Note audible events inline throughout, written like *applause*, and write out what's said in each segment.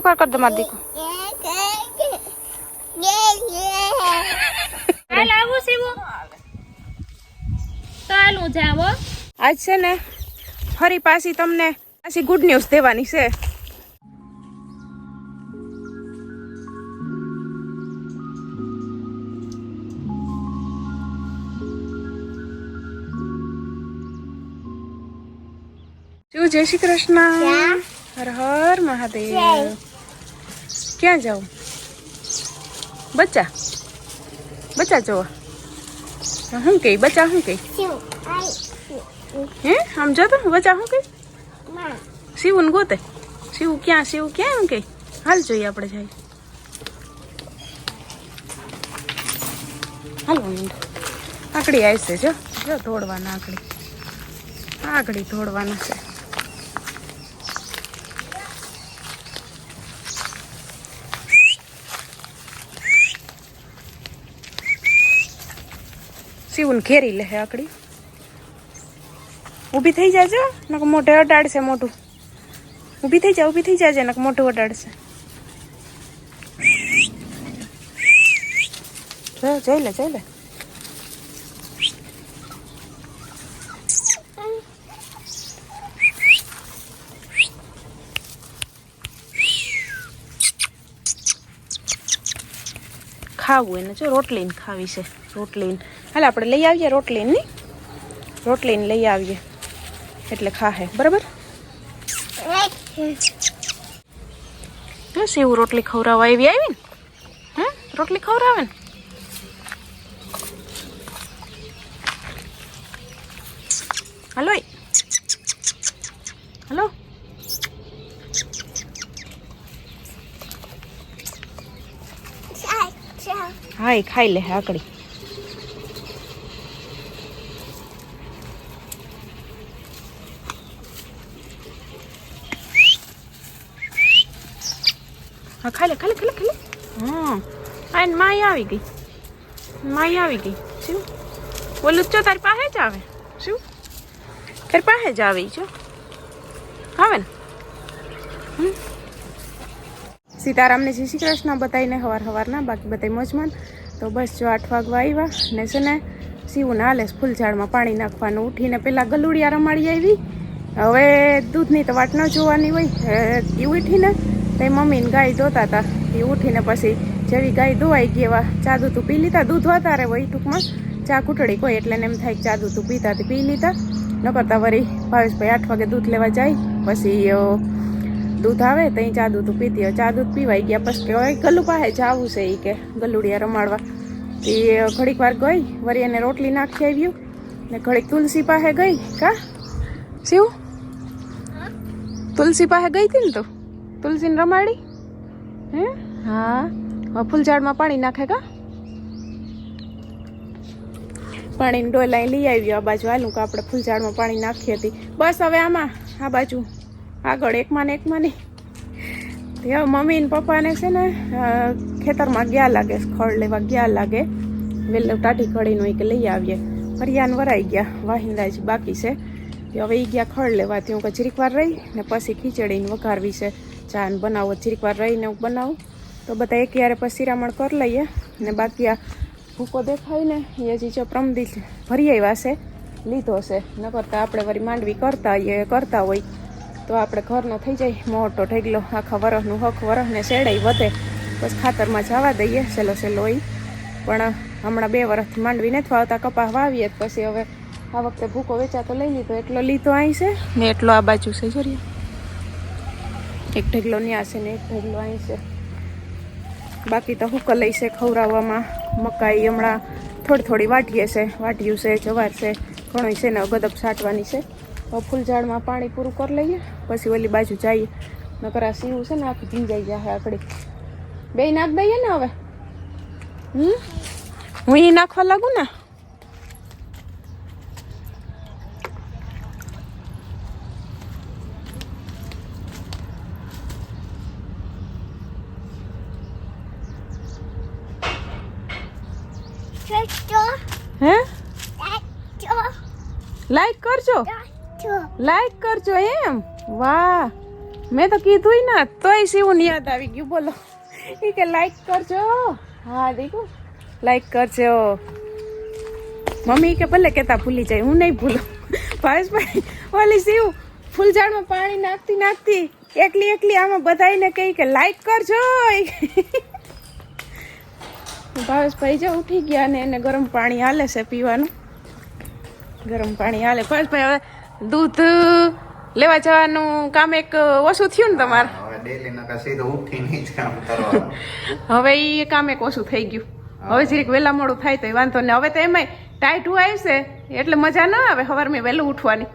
એકવાર કર દો માર દીકુ હાલ આવું સીવું ચાલ હું જાવ આજ છે ને ફરી પાછી તમને પાછી ગુડ ન્યૂઝ દેવાની છે શું જય શ્રી કૃષ્ણ હર હર મહાદેવ ક્યાં જાઉં બચ્ચા બચ્ચા જોવા શું કે બચ્ચા શું કે હે? આમ જો તો બચ્ચા શું કે શિવું ને ગોતે. શિવું ક્યાં શિવું ક્યાં એમ કે હાલ જોઈએ આપણે જાય હાલો મીંડો આકડી આવશે જો. જો દોડવાના આકડી. આકડી દોડવાના છે. શિવું ઘેરી લે આકડી. ઊભી થઈ જાજો નક મોઢે અડાડશે મોટું ઊભી થઈ જા, ઊભી થઈ જાજે નક મોઢું અડાડશે. જો, જઈ લે જઈ લે. ખાવું એને જો રોટલીને ખાવી છે, રોટલીને. હાલ આપણે લઈ આવીએ રોટલીની. રોટલીને લઈ આવીએ. એટલે ખાહે. બરાબર? બસ એવું રોટલી ખવડાવવા આવી આવી ને? હમ રોટલી ખવડાવે ને? Hello hello. હા એ ખાઈ લે આકડી હા, ખાલે ખાલે ખાલે ખાઈ લે ખાઈ લે હા આ માઈ આવી ગઈ. માય આવી ગઈ. શું? બોલું ચો તારી પાસે જ આવે. શું? તારી પાસે જ આવે છો આવે ને. સીતારામને જય શ્રી કૃષ્ણ બતાવીને હવાર હવારના, બાકી બતાવી મોજમાન તો બસ જો આઠ વાગવા આવ્યા ને છે ને સીવું હાલે ફૂલ ઝાડમાં પાણી નાખવાનું. ઉઠીને પેલા ગલુડિયા રમાડી આવી. હવે દૂધની તો વાટ ન જોવાની હોય. એ ઉઠીને તે મમ્મીને ગાય ધોતા હતા એ ઉઠીને પછી જેવી ગાય ધોવાઈ ગઈ એવા ચા દૂધ પી લીધા. દૂધ વધારે હોય ટૂંકમાં. ચા કૂટડી કોઈ એટલે એમ થાય કે ચા દૂધ પીતા તે પી લીધા. ન કરતા વળી ભાવેશભાઈ આઠ વાગે દૂધ લેવા જાય. પછી દૂધ આવે તો અહીં ચા દૂધ પીતી હોય. ચા દૂધ પીવાઈ ગયા પછી કે હવે ગલ્લુ પાસે જાવું છે એ કે ગલુડિયા રમાડવા. એ ઘડીક વાર ગઈ. વળી એને રોટલી નાખી આવ્યું. ને ઘડીક તુલસી પાસે ગઈ. કા? શિવ? તુલસી પાસે ગઈ હતી ને તું? તુલસીને રમાડી? હે? હા. ફૂલઝાડમાં પાણી નાખે કા? પાણીની ડોલા લઈ આવ્યો આ બાજુ. હાલું કે આપણે ફૂલઝાડમાં પાણી નાખી હતી. બસ હવે આમાં આ બાજુ. આગળ એકમાં ને એકમાં નહીં. હવે મમ્મી ને પપ્પાને છે ને ખેતરમાં ગયા લાગે ખડ લેવા ગયા લાગે. વેલો ટાટી ખડીનું એક લઈ આવીએ. ફરિયાન વરાઈ ગયા વાહિંદા જ બાકી છે. હવે એ ગયા ખડ લેવા. તે હું કે વાર રહી ને પછી ખીચડીને વઘારવી છે. ચા ને બનાવો, જીરીક વાર રહીને હું બનાવું. તો બધા એક યારે પછી શિરામણ કરી લઈએ. ને બાકી આ ભૂકો દેખાય ને, એ જીજો પ્રમદી ભરી આવ્યા લીધો છે. ન કરતા આપણે વળી માંડવી કરતા હોઈએ કરતા હોય. તો આપણે ઘરનો થઈ જાય, મોટો ઢેગલો. આખા વરસનું હક વરસને શેડાઈ વધે. બસ ખાતરમાં જવા દઈએ સેલો સેલો હોય પણ હમણાં બે વર્ષથી માંડવી નથી વાવતા, કપાસ વાવીએ પછી હવે આ વખતે ભૂકો વેચાતો લઈ લીધો, એટલો લીધો અહીં છે. ને એટલો આ બાજુ છે, જોરિયો. એક ઢગલો ન્યા છે ને એક ઢગલો અહીં છે. બાકી તો હુકલ લઈ છે ખવડાવવામાં. મકાઈ હમણાં થોડી થોડી વાટીએ છે. વાટ્યું છે, જવાર છે ઘણું છે ને ગદબ છાંટવાની છે. તો ફૂલઝાડમાં પાણી પૂરું કરી લઈએ, પછી ઓલી બાજુ જઈએ. નકર આ સીવું છે ને આખી ભીંજાઈ જાય આકડી બે નાખ દઈએ ને હવે? હમ? હું એ નાખવા લાગુ ને? હે? લાઈક કરજો? લાઈક કરજો એમ? વાહ. મેં તો કીધું ને તોય શિવું યાદ આવી ગયું. બોલો. એ કે લાઈક કરજો. હા દેખો લાઈક કરજો. મમ્મી કે ભલે કેતા ભૂલી જાય હું નહીં ભૂલું. ભાવેશભાઈ ઓલી શિવ ફૂલઝાડમાં પાણી નાખતી નાખતી એકલી એકલી આમાં બધાને કહી કે લાઈક કરજો. ભાવેશભાઈ જો ઉઠી ગયા ને એને ગરમ પાણી હાલે છે પીવાનું. ગરમ પાણી હાલે. ભાવેશભાઈ હવે દૂધ લેવા જવાનું કામ એક ઓછું થયું ને તમારે? હવે *laughs* એ કામ એક ઓછું થઈ ગયું. હવે જરીક વહેલા મોડું થાય તો વાંધો ને હવે તો એમાંય ટાઈટ આવશે એટલે મજા ના આવે સવારમાં વહેલું ઉઠવાની.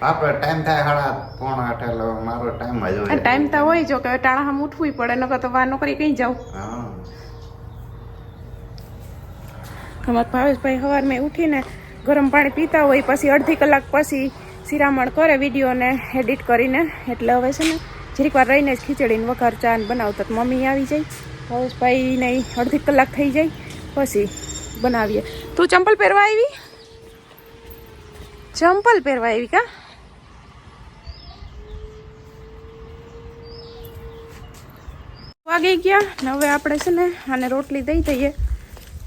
આપણે ટાઈમ થાય સાડા પોણા આઠ એટલે મારો ટાઈમ જ હોય. ટાઈમ તો હોય જો કે ટાણા હમ ઉઠવું પડે નકર તો વાર નોકરી કઈ જાવ હા. અમારા ભાવેશભાઈ સવારમાં ઉઠીને ગરમ પાણી પીતા હોય, પછી અડધી કલાક પછી શિરામણ કરે વિડીયોને એડિટ કરીને. એટલે હવે છે ને જરીક વાર રહીને જ ખીચડીને વઘાર ચા બનાવતા મમ્મી આવી જાય. ભાવેશભાઈને અડધી કલાક થઈ જાય, પછી બનાવીએ. તું ચંપલ પહેરવા આવી? ચંપલ પહેરવા આવી કા? વાગી ગયા ને હવે આપણે છે ને આને રોટલી દઈ દઈએ.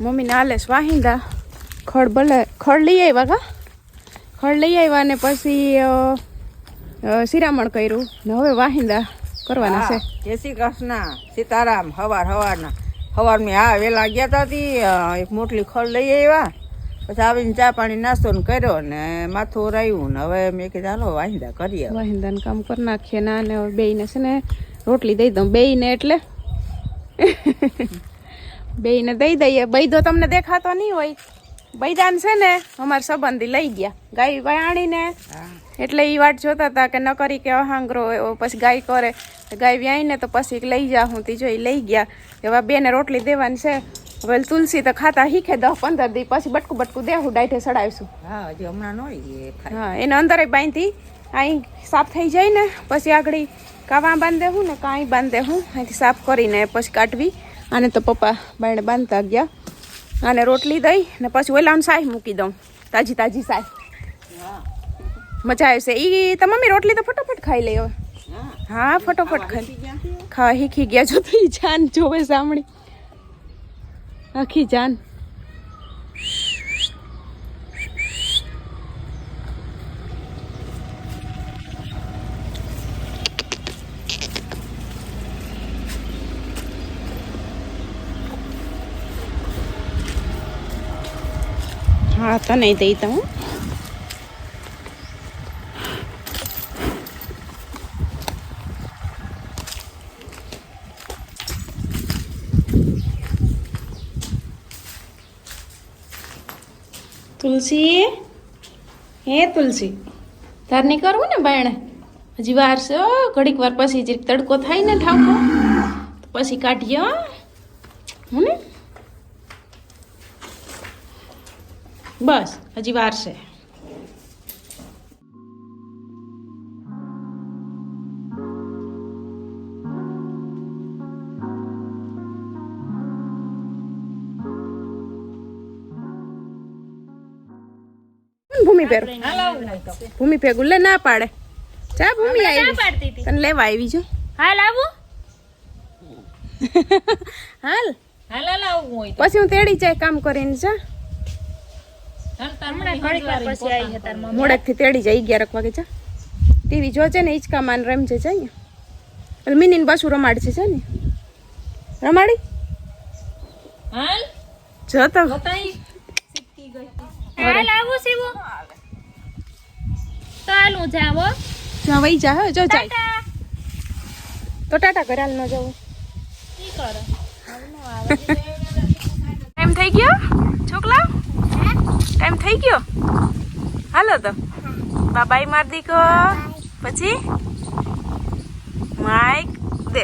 મમ્મીને આલેશ વાહિંદા. ખડ ભલે ખડ લઈ આવ્યા કા? ખડ લઈ આવ્યા ને પછી શિરામણ કર્યું. ને હવે વાહિંદા કરવાના છે. જય શ્રી કૃષ્ણ. સીતારામ હવાર હવારના. હવારમાં હા વેલા ગયા તા તી એક મોટલી ખડ લઈ આવ્યા. પછી આવીને ચા પાણી નાસ્તો ને કર્યો ને માથું રાયું ને હવે મેં કીધું ચાલો વાહિંદા કરીએ. વાહિંદાનું કામ કરી નાખીએ ના ને હવે બેયને છે ને રોટલી દઈ દઉં. બેયને એટલે? બેયને દઈ દઈએ. બૈદો તમને દેખાતો નહીં હોય. બૈદાન છે ને અમારા સંબંધી લઈ ગયા. ગાય વાણીને. એટલે એ વાટ જોતા હતા કે ન કરી કે અહાંગરો પછી ગાય કરે. ગાય વ્યાઈને તો પછી લઈ જા હું તીજો એ લઈ ગયા. એવા બેને રોટલી દેવાની છે. હવે તુલસી તો ખાતા શીખે દસ પંદર દી પછી બટકું બટકું દેવું ડાયઠે ચડાવીશું હા હજી હમણાં ન હા એને અંદર બાંધી અહીં સાફ થઈ જાય ને પછી આગળ કાવા બાંધે હું ને કાંઈ બાંધે હું અહીંથી સાફ કરીને પછી કાઢવી. આને તો પપ્પા બાયણે બાંધતા ગયા. આને રોટલી દઈ ને પછી ઓલાને સાય મૂકી દઉં. તાજી તાજી સાય મજા આવશે એ તો મમ્મી રોટલી તો ફટાફટ ખાઈ લે હવે. હા, ફટોફટ ખાઈ. ખા શીખી ગયા જો તો જાન જોવે સાંભળી. આખી જાન. હા તને દઈ દઉં. તુલસી? હે તુલસી તાર નહીં કરવું ને બાયણે? હજી વાર છે ઘડીક વાર પછી જરીક તડકો થાય ને ઠાકો તો પછી કાઢીએ હો. હો ને બસ હજી વાર છે. ભૂમિ પેર ભૂમિ ભેગું લે ના પાડે. ચા ભૂમિ આવી. તને લેવા આવી જો. *laughs* હાલ આવું હાલ. હાલ હાલ આવું પછી હું તેડી જાય કામ કરીને જા હમણાં ઘડીક વાર પછી આવી હતા મમ્મી મોડેકથી તેડી જાય અગિયાર વાગે જા. ટીવી જોજે ને હિંચકા માન રમજે જાય એટલે મિનીને પાછું રમાડશે છે ને. રમાડી? હાલ? જો તો. હાલ આવું તો હું જાવ હો. જા વઈ જા હો, જો જાય. ટાટા. તો ટાટા કરે હાલ ન જવું એમ કરો. થઈ ગયો છોકલા ટાઈમ થઈ ગયો? હાલો તો. બાબાઈ માર દીકો પછી? માઇક દે.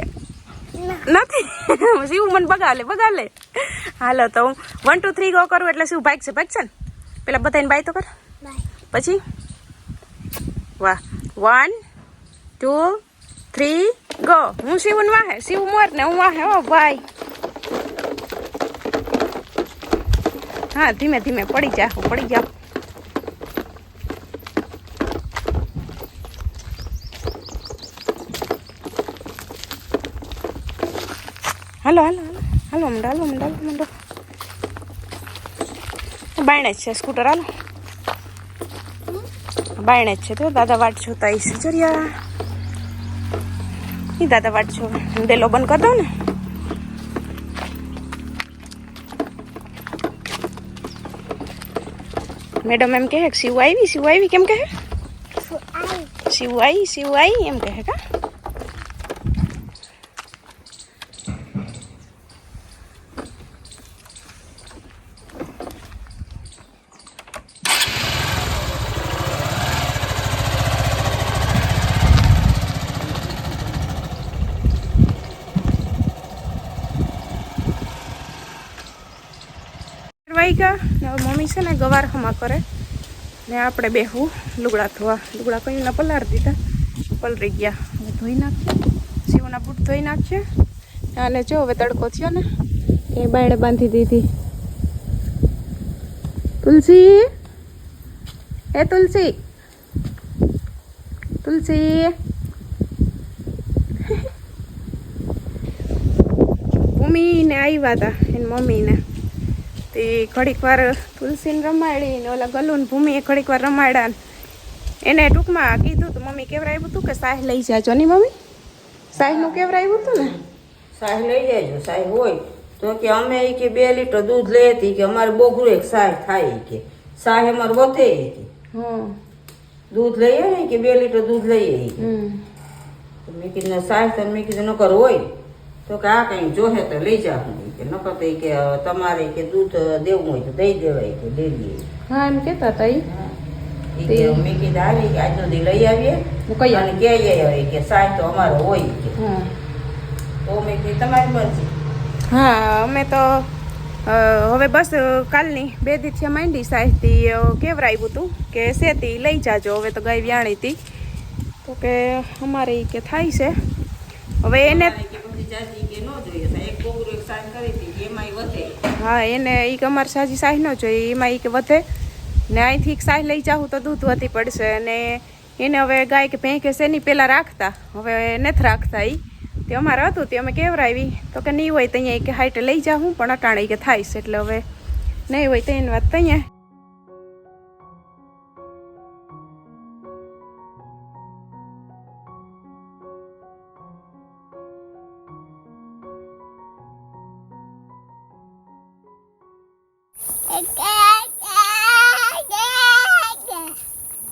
નથી. શિવ મને બગાલે બગાલે હાલો તો હું વન ટુ થ્રી ગો કરું એટલે શિવ ભાગ છે ભાગ છે ને? પેલા બધાને બાય તો કર. પછી? વાહ. વન ટુ થ્રી ગો હું શિવ વાહે શિવ મોર ને હું વાહે. ઓ ભાઈ. હા, ધીમે ધીમે પડી જા, પડી જાઓ હાલો હાલો હાલો. મંડો હાલો મંડો હાલો, મંડો. બાયણે જ છે સ્કૂટર, હાલો. બાયણે જ છે તો, દાદા વાટ જોતા આવીશ જરિયા એ દાદા વાટ જો દેલો બંધ કરી દઉં ને. મેડમ એમ કહે કે શિવ આવી શિવ આવી કેમ કહે શિવ આવી શિવ આવી એમ કહે કા વાગ્યા ને હવે મમ્મી છે ને ગવાર કરે. ને આપણે બેહવું લુગડા ધોવા. લુગડા કઈ પલાર દીધા. પલરી ગયા. ધોઈ નાખીએ. શિવના બૂટ ધોઈ નાખીએ. અને જો હવે તડકો થયો ને, એ બાયડે બાંધી દીધી. તુલસી? એ તુલસી? તુલસી? *laughs* મમ્મીને આવ્યા હતા એની મમ્મીને. તે ઘડીક વાર તુલસીને રમાડી ને ઓલા ગલુન ભૂમિએ ઘડીક વાર રમાડ્યા એને ટૂંકમાં કીધું તો મમ્મી કેવરાયું હતું કે સાહ લઈ જાજો ની મમ્મી? સાહેબનું કેવરાયું હતું ને? સાહ લઈ જાય સાહેબ હોય. તો કે અમે કે બે લીટર દૂધ લઈ હતી કે અમારે બોગરું એક સાહ થાય કે. સાહ અમારે વધે કે. દૂધ લઈએ ને કે બે લીટર દૂધ લઈએ મેં કીધું સાહેબ તો મેં કીધું નકર હોય. તો કે આ કંઈ જોહે તો લઈ જા. હું કે નકર તો કે તમારે કે દૂધ દેવું હોય તો દઈ દેવાય કે ડેલી હા એમ કહેતા હતા ઈ. ઈ મેં કીધું આવી કે આજનો દી લઈ આવીએ. હું કઈ અને કે આવે કે તો અમારો હોય કે. તો મેં કીધું તમારી મરજી. હા અમે તો હવે બસ કાલની બે દીથિયા માંડી સાહેબથી કેવરાયું હતું કે શેતી લઈ જાજો હવે તો ગાય વ્યાણી હતી તો કે અમારે કે થાય છે. હવે એને હા, એને ઈ અમારે સાજી સાહી ન જોઈએ એમાં કે વધે. ને અહીંથી એક સાહ લઈ જાઉં તો દૂધ વધી પડશે. અને એને હવે ગાય કે ભેં કે શેની પહેલાં રાખતા, હવે નથી રાખતા એ તે અમારે હતું, તે અમે કેવરાવી. તો કે નહીં હોય તો અહીંયા કે હાઈટે લઈ જાઉં, પણ અટાણે કે થાય છે, એટલે હવે નહીં હોય તો એની વાત તો અહીંયા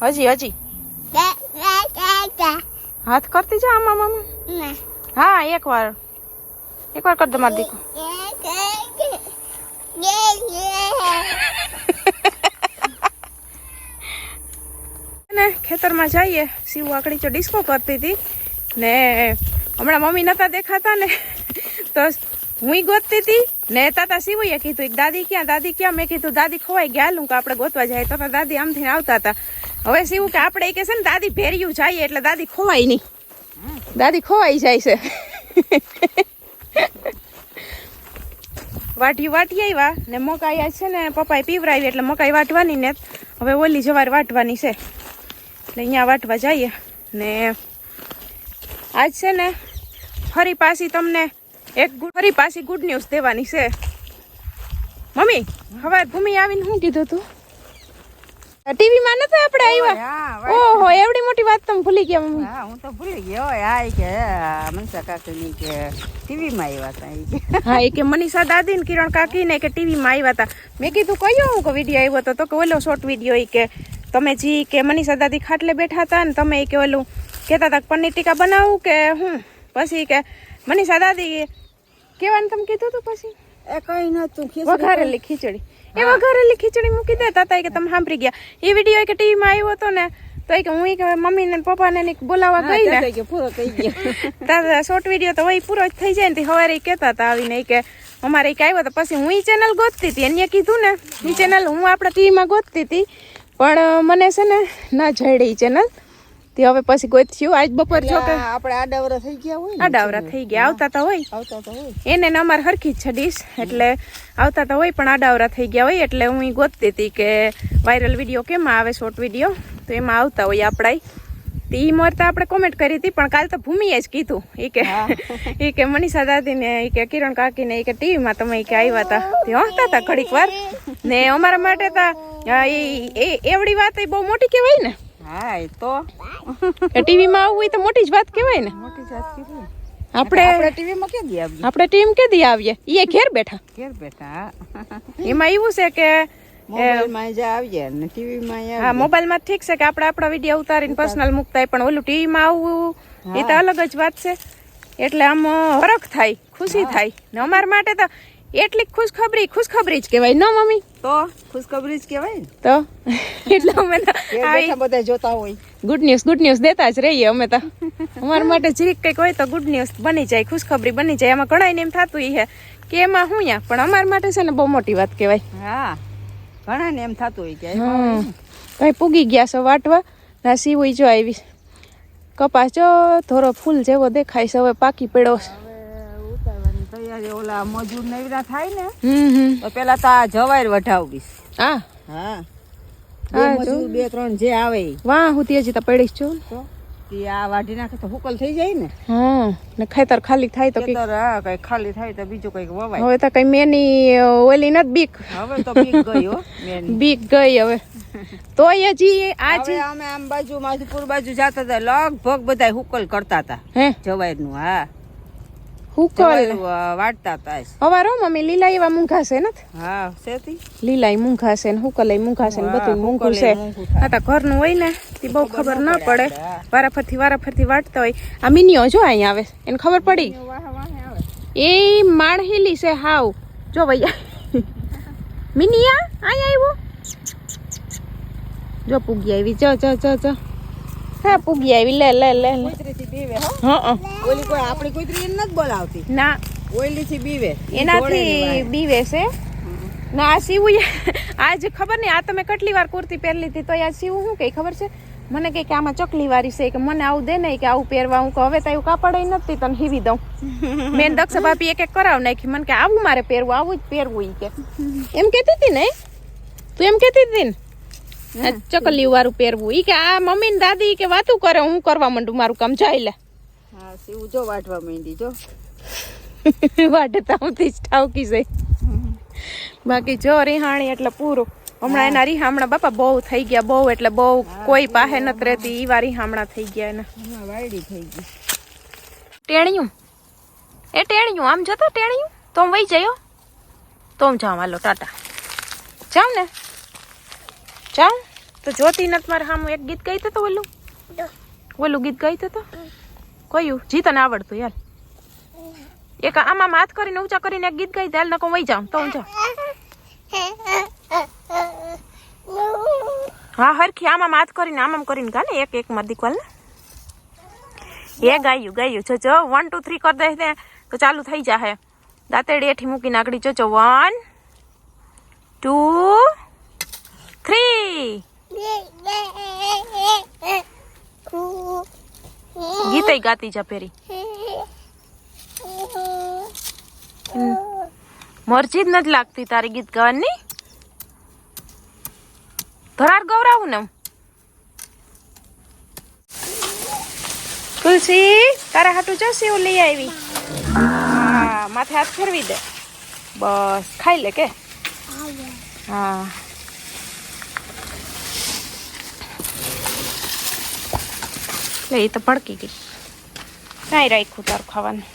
હજી હજી. હાથ કરતી જા આમાં મામા હા એક વાર એક વાર કર દો મારી દીકરો. *laughs* ને ખેતરમાં જઈએ. શિવ આકડી ચો ડિસ્કો કરતી હતી. ને હમણાં મમ્મી નતા દેખાતા ને. તો હું ગોતતી હતી. ને તાતા શિવઈએ કીધું દાદી ક્યાં દાદી ક્યાં? મેં કીધું, દાદી ખોવાઈ ગયા લું કે આપણે ગોતવા જાય. તો દાદી આમથી આવતા હતા. હવે શું કે આપણે કે છે ને દાદી ભેર્યું જાય એટલે દાદી ખોવાય નહીં. દાદી ખોવાઈ જાય છે. વાટી વાટી આવ્યા ને મકાઈ છે ને પપ્પાએ પીવરાવી એટલે મકાઈ વાટવાની ને હવે ઓલી જવાર વાટવાની છે. એટલે અહીંયા વાટવા જઈએ ને આજ છે ને ફરી પાછી તમને એક ફરી પાછી ગુડ ન્યૂઝ દેવાની છે. મમ્મી હવે ભૂમિ આવીને શું કીધું તું? ટીવીમાં નતા આપણે આવ્યા? ઓહો એવડી મોટી વાત તમે ભૂલી ગયા હા હું તો ભૂલી ગયો આય આ કે મનસા કાકી ની કે ટીવીમાં આવ્યા હતા હા એ કે મનીષા દાદી ને કિરણ કાકી ને કે ટીવીમાં આવ્યા હતા મેં કીધું કયો હું કે વીડિયો આવ્યો હતો તો કે ઓલો શોર્ટ વીડિયો એ કે તમે જી કે મનીષા દાદી ખાટલે બેઠા હતા ને તમે એ કે ઓલું કહેતા હતા પનીર ટીકા બનાવું કે હું? પછી કે મનીષા દાદી કેવાનું તમે કીધું હતું પછી? એ કઈ નતું વઘારેલી ખીચડી. એ વઘારેલી ખીચડી મૂકી દેતા હતા કે તમે સાંભળી ગયા. એ વીડિયો કે ટીવીમાં આવ્યો હતો ને તો કે હું કે મમ્મી ને પપ્પા ને બોલાવવા ગઈ ને. પૂરો થઈ ગયો. તારા શોર્ટ વીડિયો તો હોય પૂરો જ થઈ જાય ને સવારે કહેતા હતા આવીને કે અમારે એક આવ્યો તો પછી હું એ ચેનલ ગોતતી હતી. એને કીધું ને એ ચેનલ હું આપણા ટીવીમાં ગોતતી હતી પણ મને છે ને ના જડે એ ચેનલ તે હવે પછી ગોત્યું આજ બપોર જો કે આપણે આડાવરા થઈ ગયા હોય આડાવરા થઈ ગયા. આવતા તો હોય. આવતા તો હોય. એને ને અમારે હરખી જ છે ડીશ. એટલે આવતા તો હોય પણ આડાવરા થઈ ગયા હોય. એટલે હું એ ગોતતી હતી કે વાયરલ વીડિયો કેમ આવે શોર્ટ વીડિયો તો એમાં આવતા હોય આપણા તે ઈ મોર તો આપણે કોમેન્ટ કરી હતી પણ કાલ તો ભૂમિએ જ કીધું. એ કે એ *laughs* કે મનીષા દાદીને એ કે કિરણ કાકીને એ કે ટીવીમાં તમે કે આવ્યા હતા તે હોતા હતા ઘડીક વાર. ને અમારા માટે તો એ એવડી વાત એ બહુ મોટી કહેવાય ને. હા એ તો. ટીવી માં આવવું ઈ તો મોટી જ વાત કહેવાય ને. મોટી જાત કીધી. આપણે આપણે ટીવીમાં કે દી આવીએ? આપણે ટીમ કેદી આવીએ? ઈ ઘેર બેઠા. ઘેર બેઠા. એમાં એવું છે કે *laughs* મોબાઈલમાં જ આવીએ ને ટીવીમાં હા મોબાઈલમાં ઠીક છે કે આપણે આપણા વીડિયો ઉતારીને પર્સનલ મુકતા પણ ઓલું ટીવીમાં આવવું એ તો અલગ જ વાત છે. એટલે આમ હરખ થાય ખુશી થાય. ને અમારા માટે તો એટલી ખુશખબરી ખુશખબરી જ કહેવાય ન મમ્મી? તો ખુશખબરી જ કહેવાય ને? તો? એટલે અમે તો બધા જોતા હોય. ગુડ ન્યૂઝ ગુડ ન્યૂઝ દેતા જ રહીએ અમે તો. અમારા માટે જરીક કંઈક હોય તો ગુડ ન્યૂઝ બની જાય ખુશખબરી બની જાય. એમાં ઘણા એમ થતું છે કે એમાં હું યા? પણ અમારા માટે છે ને બહુ મોટી વાત કહેવાય. હા ઘણા ને એમ થતું હોય કે કઈ પૂગી ગયા છો વાટવા? ના સીવું જો આવી કપાસ જો થોડો ફૂલ જેવો દેખાય છે હવે પાકી પડ્યો છે. તૈયારી ઓલા મજૂર નવરા થાય ને તો પેલા તો આ જવાયર વઢાવીશ હા. હા. બે હા, બે ત્રણ જે આવે. વાહ હું હજી તો પડીશ છું. તો આ વાઢી નાખે તો હુકલ થઈ જાય ને? હા ને ખેતર ખાલી થાય તો ખેતર હા કઈ ખાલી થાય તો બીજું કંઈક વવાય. હવે તો કઈ મેની ઓલી નથી બીક. હવે તો બીક ગઈ હો મેન. બીક ગઈ હવે. તોય હજી આ હવે અમે આમ બાજુ માધુપુર બાજુ જતા હતા લગભગ બધા હુકલ કરતા હતા હે? જવાયરનું હા. હુકલ વાટતા હતા હવારો મમ્મી લીલા એવા મૂંઘા છે ને? હા સેતી લીલાય મૂંઘા છે ને હુકલાય મૂંઘા છે ને બધું મૂંઘું છે. આ તો ઘરનું હોય ને તે બહુ ખબર ન પડે. વારાફરથી વારાફરથી વાટતા હોય. આ મિનિયો જો અહીંયા આવે એને ખબર પડી? એ માણહીલી છે હાવ. જો ભૈયા મિનિયા અહીંયા આવ્યો જો પૂગી આવી જો જો જો જો. હા પૂગી આવી લે લે લે કુતરીથી બીવે હો. હા ઓલી કોઈ આપણી કુતરી એને નથી બોલાવતી. ના. ઓઈલી થી બીવે એનાથી બીવે છે. ના આ સીવું આજ ખબર નહીં આ તમે કેટલી વાર કુર્તી પહેરી હતી તો આ સીવું શું કઈ ખબર છે? મને કે આમાં ચકલી વારી છે કે મને આવું દે ને કે આવું પહેરવા હું કે હવે તો એવું કાપડ નથી તને હીવી દઉં. મેં દક્ષ ભાભી એક એક કરાવ નાખી. મને કે આવું મારે પહેરવું આવું જ પહેરવું કે. એમ કહેતી હતી ને? તું એમ કહેતી હતી ને? ચકલી વાળું પહેરવું. ઈ કે આ મમ્મી ને દાદી કે વાતું કરે હું કરવા માંડું મારું કામ જાય લે. હા સીવું જો વાટવા માંડી જો. *laughs* વાટતા હું જ ઠાવકી જાય. બાકી જો રિહાણી એટલે પૂરું. હમણાં એના રીહામણા બાપા બહુ થઈ ગયા બહુ એટલે બહુ કોઈ પાસે નત રહેતી ઈ વા રીહામણા થઈ ગયા એના. હમણાં વાયડી થઈ ગઈ. ટેણિયું? એ ટેણિયું આમ જતો ટેણિયું? તો હું વહી જયો? તો હું જાઉં હાલો ટાટા. જાઉં ને? જાઉં? તો જોતી નથી મારે હામું એક ગીત ગાઈ તો ઓલું? ઓલું ગીત ગાઈ તો કયું? જી તને આવડતું યાર. એક આમાં હાથ કરીને ઊંચા કરીને એક ગીત ગાઈ હાલ નકો વહી જાઉં. તો ઊંચા હા હરખી આમાં હાથ કરીને આમ કરીને કરીને ગાને એક એક માં દીકવાલ ને એ ગાયું ગાયું. જો જો વન ટુ થ્રી કરી દે ને તો ચાલુ થઈ જાહે. દાંતેડી એઠી મૂકીને આગળ જોજો વન ટુ થ્રી ગીતય ગાતી જા પેરી. મરજી જ નથી લાગતી તારી ગીત ગાવાની. ધરાર ગૌરાવું ને તુલસી તારા હાટું જશે એવું લઈ આવી. હા માથે હાથ ફેરવી દે. બસ ખાઈ લે કે? હા. એ તો ભડકી ગઈ. કાંઈ રાખ્યું તારું ખાવાનું?